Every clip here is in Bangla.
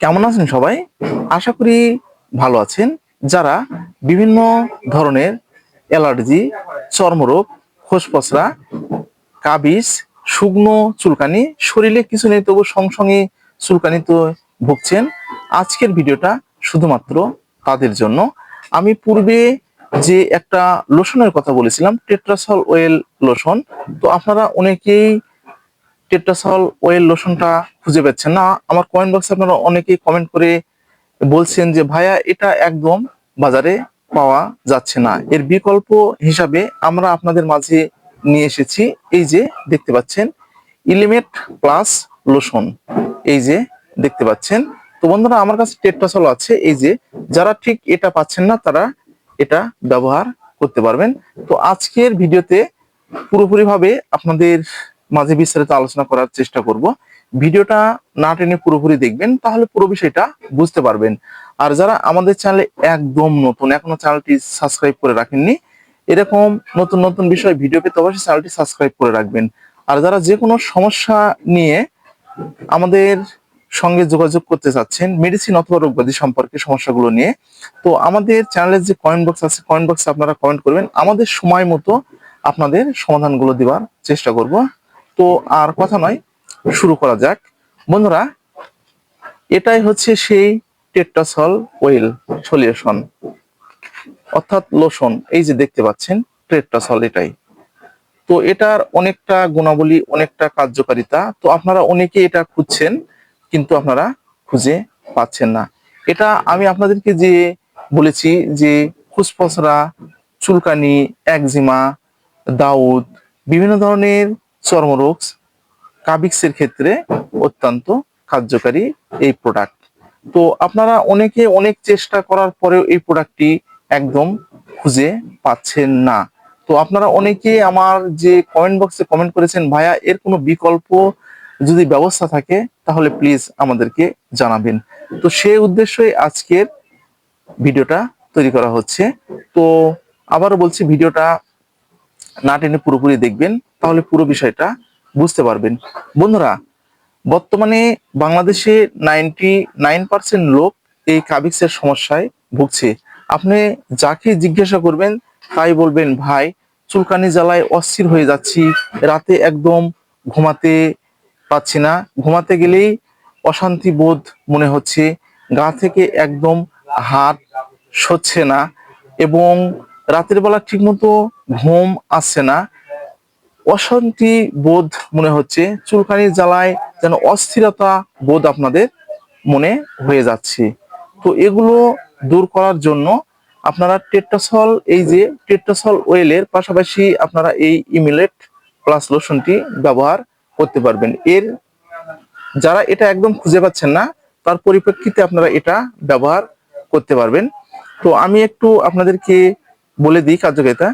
কেমন আছেন সবাই? আশা করি ভালো আছেন। যারা বিভিন্ন ধরনের অ্যালার্জি, চর্মরোগ, খোসপসরা, কাবিজ, শুকনো চুলকানি, শরীরে কিছু নেই তবু সঙ্গে চুলকানি তো ভুগছেন, আজকের ভিডিওটা শুধুমাত্র তাদের জন্য। আমি পূর্বে যে একটা লোশনের কথা বলেছিলাম, টেট্রাসল ওয়েল লোশন, তো আপনারা অনেকেই টেট্রাসল ওয়েল লোশনটা খুঁজে পাচ্ছেন। না, আমার কমেন্ট বক্সে আপনারা অনেকেই কমেন্ট করে বলছেন যে, ভাইয়া, এটা একদম বাজারে পাওয়া যাচ্ছে না। এর বিকল্প হিসাবে আমরা আপনাদের মাঝে নিয়ে এসেছি। এই যে, দেখতে পাচ্ছেন ইলিমেট প্লাস লোশন এই যে, দেখতে পাচ্ছেন। তো বন্ধুরা, আমার কাছে টেট্রাসল আছে। এই যে, যারা ঠিক এটা পাচ্ছেন না, তারা এটা ব্যবহার করতে পারবেন। তো আজকের ভিডিওতে পুরোপুরি ভাবে আপনাদের মাঝে বিস্তারিত আলোচনা করার চেষ্টা করব। ভিডিওটা না টেনে পুরোপুরি দেখবেন, তাহলে পুরো বিষয়টা বুঝতে পারবেন। আর যারা আমাদের চ্যানেলে একদম নতুন, এখনও চ্যানেলটি সাবস্ক্রাইব করে রাখেননি, এরকম নতুন নতুন বিষয়, ভিডিও পেতে অবশ্যই চ্যানেলটি সাবস্ক্রাইব করে রাখবেন। আর যারা যে কোনো সমস্যা নিয়ে আমাদের সঙ্গে যোগাযোগ করতে চাচ্ছেন মেডিসিন অথবা রোগব্যাধি সম্পর্কে সমস্যাগুলো নিয়ে, তো আমাদের চ্যানেলের যে কমেন্ট বক্স আছে কমেন্ট বক্সে আপনারা কমেন্ট করবেন। আমাদের সময় মতো আপনাদের সমাধানগুলো দেওয়ার চেষ্টা করব। তো আর কথা নয়, শুরু করা যাক। বন্ধুরা, এটাই হচ্ছে সেই টেট্রাসল ওয়েল সলিউশন, অর্থাৎ লোশন। এই যে দেখতে পাচ্ছেন, টেট্রাসল এটাই। তো এটার অনেকটা গুণাবলী, অনেকটা কার্যকারিতা, তো আপনারা অনেকে এটা খুঁজছেন, কিন্তু আপনারা খুঁজে পাচ্ছেন না। এটা আমি আপনাদেরকে যে বলেছি যে ফুসফসরা চুলকানি, একজিমা, দাউদ, বিভিন্ন ধরনের চর্মরোগ কাবিক্সের ক্ষেত্রে অত্যন্ত কার্যকারী এই প্রোডাক্ট তো আপনারা অনেকে অনেক চেষ্টা করার পরেও এই প্রোডাক্টটি একদম খুঁজে পাচ্ছেন না। তো আপনারা অনেকে আমার যে কমেন্ট বক্সে কমেন্ট করেছেন, ভাইয়া, এর কোনো বিকল্প যদি ব্যবস্থা থাকে, তাহলে প্লিজ আমাদেরকে জানাবেন। তো সেই উদ্দেশ্যই আজকের ভিডিওটা তৈরি করা হচ্ছে। তো আবারও বলছি, ভিডিওটা না টেনে পুরোপুরি দেখবেন, তাহলে পুরো বিষয়টা বুঝতে পারবেন। বন্ধুরা, বর্তমানে বাংলাদেশে নাইনটি নাইন পার্সেন্ট লোক এই কাবিক্সের সমস্যায় ভুগছে। আপনি যাকে জিজ্ঞাসা করবেন, তাই বলবেন, ভাই, চুলকানি জ্বালায় অস্থির হয়ে যাচ্ছি, রাতে একদম ঘুমাতে পাচ্ছি না। ঘুমাতে গেলেই অশান্তি বোধ মনে হচ্ছে, গা থেকে একদম হাত সচ্ছে না এবং রাতের বেলা ঠিকমতো ঘুম আসছে না। অশান্তি বোধ মনে হচ্ছে, চুলকানি জ্বালায় যেন অস্থিরতা বোধ আপনাদের মনে হয়ে যাচ্ছে। তো এগুলো দূর করার জন্য আপনারা টেট্রাসল, এই যে টেট্রাসল ওয়েলের পাশাপাশি আপনারা এই ইমিলেট প্লাস লোশনটি ব্যবহার করতে পারবেন। এর যারা এটা একদম খুঁজে পাচ্ছেন না, তার পরিপ্রেক্ষিতে আপনারা এটা ব্যবহার করতে পারবেন। তো আমি একটু আপনাদেরকে বলে দিই কার্যকারিতা।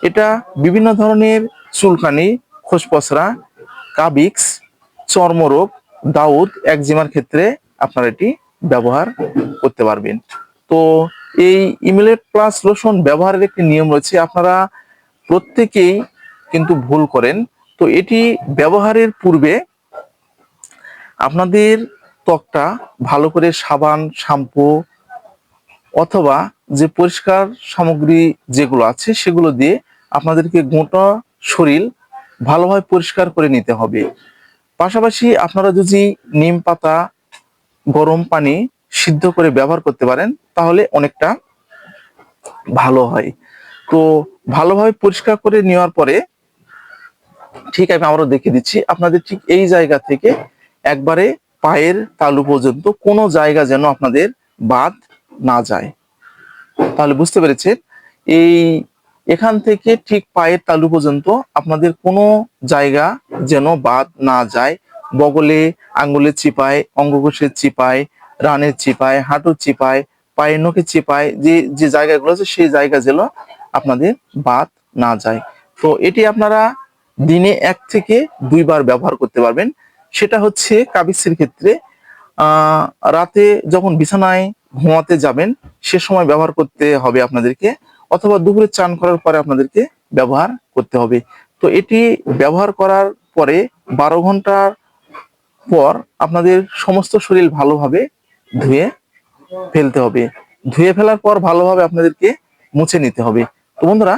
এটা বিভিন্ন ধরনের চুলকানি, খোসপসরা, কাবিক্স, চর্মরোগ, দাউদ, একজিমার ক্ষেত্রে আপনারা এটি ব্যবহার করতে পারবেন। তো এই ইমিলেট প্লাস লোশন ব্যবহারের একটি নিয়ম রয়েছে, আপনারা প্রত্যেকেই কিন্তু ভুল করেন। তো এটি ব্যবহারের পূর্বে আপনাদের ত্বকটা ভালো করে সাবান, শ্যাম্পু অথবা যে পরিষ্কার সামগ্রী যেগুলো আছে সেগুলো দিয়ে আপনাদেরকে গোটা শরীর ভালোভাবে পরিষ্কার করে নিতে হবে। পাশাপাশি আপনারা যদি নিম পাতা, গরম পানি সিদ্ধ করে ব্যবহার করতে পারেন, তাহলে অনেকটা ভালো হয়। তো ভালোভাবে পরিষ্কার করে নেওয়ার পরে, ঠিক আমি আবারও দেখে দিচ্ছি, আপনাদের ঠিক এই জায়গা থেকে একবারে পায়ের তালু পর্যন্ত কোনো জায়গা যেন আপনাদের বাদ না যায়। তাহলে বুঝতে পেরেছেন, এই এখান থেকে ঠিক পায়ের তালু পর্যন্ত আপনাদের কোনো জায়গা যেন বাদ না যায়। বগলে আঙ্গুলের চিপায়, অঙ্গকোষের চিপায়, রানের চিপায়, হাঁটুর চিপায়, পায়ের নখের চিপায়, যে যে জায়গাগুলো আছে সেই জায়গা যেন আপনাদের বাদ না যায়। তো এটি আপনারা দিনে এক থেকে দুইবার ব্যবহার করতে পারবেন। সেটা হচ্ছে কাবিসের ক্ষেত্রে রাতে যখন বিছানায় ঘুমাতে যাবেন, সে সময় ব্যবহার করতে হবে আপনাদেরকে, অথবা দুপুরে চান করার পরে আপনাদেরকে ব্যবহার করতে হবে। তো এটি ব্যবহার করার পরে বারো ঘণ্টার পর আপনাদের সমস্ত শরীর ভালোভাবে ধুয়ে ফেলতে হবে। ধুয়ে ফেলার পর ভালোভাবে আপনাদেরকে মুছে নিতে হবে। তো বন্ধুরা,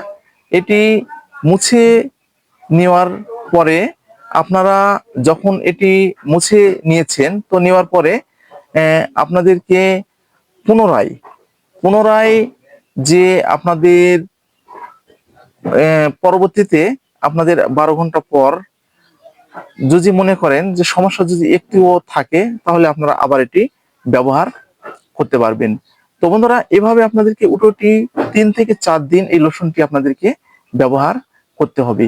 এটি মুছে নেওয়ার পরে আপনারা যখন এটি মুছে নিয়েছেন, তো নেওয়ার পরে আপনাদেরকে পুনরায় পুনরায় যে আপনাদের পরবর্তীতে আপনাদের বারো ঘণ্টা পর যদি মনে করেন যে সমস্যা যদি একটুও থাকে, তাহলে আপনারা আবার এটি ব্যবহার করতে পারবেন। তো বন্ধুরা, এভাবে আপনাদেরকে উটোটি তিন থেকে চার দিন এই লোশনটি আপনাদেরকে ব্যবহার করতে হবে।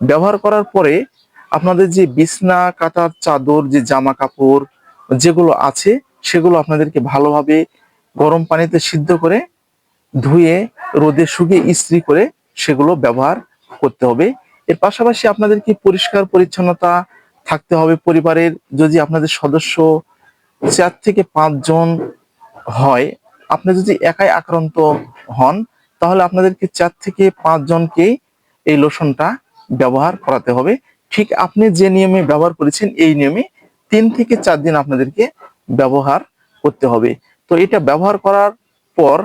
ব্যবহার করার পরে আপনাদের যে বিছনা, কাটার চাদর, যে জামা কাপড় যেগুলো আছে, সেগুলো আপনাদেরকে ভালোভাবে গরম পানিতে সিদ্ধ করে ধুয়ে রোদে শুকিয়ে ইস্ত্রি করে সেগুলো ব্যবহার করতে হবে। এর পাশাপাশি আপনাদেরকে পরিষ্কার পরিচ্ছন্নতা থাকতে হবে পরিবারের? যদি আপনাদের সদস্য চার থেকে পাঁচজন হয়, আপনি যদি একাই আক্রান্ত হন, তাহলে আপনাদেরকে চার থেকে পাঁচ জনকেই এই লোশনটা ব্যবহার করাতে হবে। ঠিক আপনি যে নিয়মে ব্যবহার করেছেন, এই নিয়মে তিন থেকে চার দিন আপনাদেরকে ব্যবহার করতে হবে। তো এটা ব্যবহার করার পর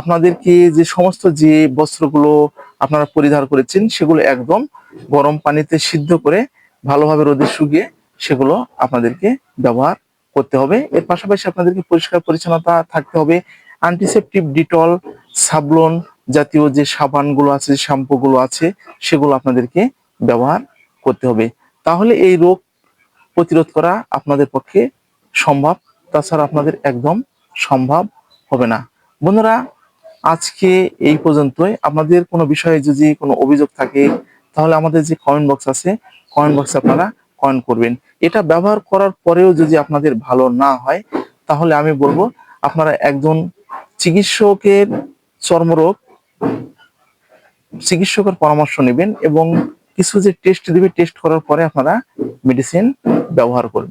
আপনাদেরকে যে সমস্ত যে বস্ত্রগুলো আপনারা পরিধান করেছেন, সেগুলো একদম গরম পানিতে সিদ্ধ করে ভালোভাবে রোদে শুকিয়ে সেগুলো আপনাদেরকে ব্যবহার করতে হবে। এর পাশাপাশি আপনাদেরকে পরিষ্কার পরিচ্ছন্নতা থাকতে হবে। অ্যান্টিসেপটিভ ডিটল সাবলন জাতীয় যে সাবানগুলো আছে শ্যাম্পু গুলো আছে, সেগুলো আপনাদেরকে ব্যবহার করতে হবে। তাহলে এই রোগ প্রতিরোধ করা আপনাদের পক্ষে সম্ভব। তাছাড়া আপনাদের একদম সম্ভব হবে না। বন্ধুরা, আজকে এই পর্যন্তই। আপনাদের কোনো বিষয়ে যদি কোনো অভিযোগ থাকে, তাহলে আমাদের যে কমেন্ট বক্স আছে কমেন্ট বক্সে আপনারা কমেন্ট করবেন। এটা ব্যবহার করার পরেও যদি আপনাদের ভালো না হয়, তাহলে আমি বলব, আপনারা একজন চিকিৎসকের চর্মরোগ চিকিৎসকের পরামর্শ নেবেন এবং কিছু যে টেস্ট দিবে টেস্ট করার পরে আপনারা মেডিসিন ব্যবহার করবেন।